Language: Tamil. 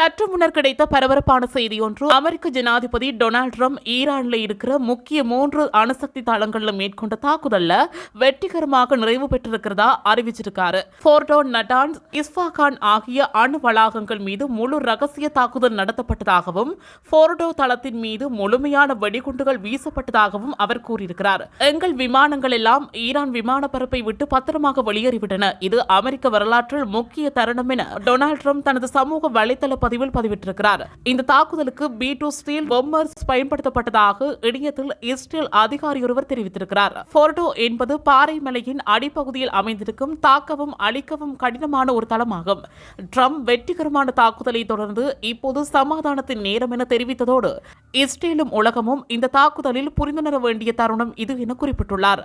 சற்று முன்னர் கிடைத்த பரபரப்பான செய்தி ஒன்று அமெரிக்க ஜனாதிபதி டொனால்ட் ட்ரம்ப் ஈரானில் இருக்கிற முக்கிய மூன்று அணுசக்தி தளங்களில் மேற்கொண்ட தாக்குதல்ல வெற்றிகரமாக நிறைவு பெற்றிருக்கிறதா அறிவிச்சிருக்காரு. போர்டோ நட்டான் இஸ்பாகான் ஆகிய அணு வளாகங்கள் மீது முழு ரகசிய தாக்குதல் நடத்தப்பட்டதாகவும் போர்டோ தளத்தின் மீது முழுமையான வெடிகுண்டுகள் வீசப்பட்டதாகவும் அவர் கூறியிருக்கிறார். எங்கள் விமானங்கள் எல்லாம் ஈரான் விமான பரப்பை விட்டு பத்திரமாக வெளியேறிவிட்டன. இது அமெரிக்க வரலாற்றில் முக்கிய தருணம் என டொனால்ட் ட்ரம்ப் தனது சமூக வலைதள பதிவில் பதிவிட்டிருக்கிறார். இந்த தாக்குதலுக்கு பி டூ ஸ்டீல் பொம்மர்ஸ் பயன்படுத்தப்பட்டதாக இணையத்தில் இஸ்ரேல் அதிகாரியொருவர் தெரிவித்திருக்கிறார். போர்டோ என்பது பாறைமலையின் அடிப்பகுதியில் அமைந்திருக்கும் தாக்கவும் அழிக்கவும் கடினமான ஒரு தளமாகும். ட்ரம்ப் வெற்றிகரமான தாக்குதலை தொடர்ந்து இப்போது சமாதானத்தின் நேரம் என தெரிவித்ததோடு இஸ்ரேலும் உலகமும் இந்த தாக்குதலில் புரிந்துணர வேண்டிய தருணம் இது என குறிப்பிட்டுள்ளார்.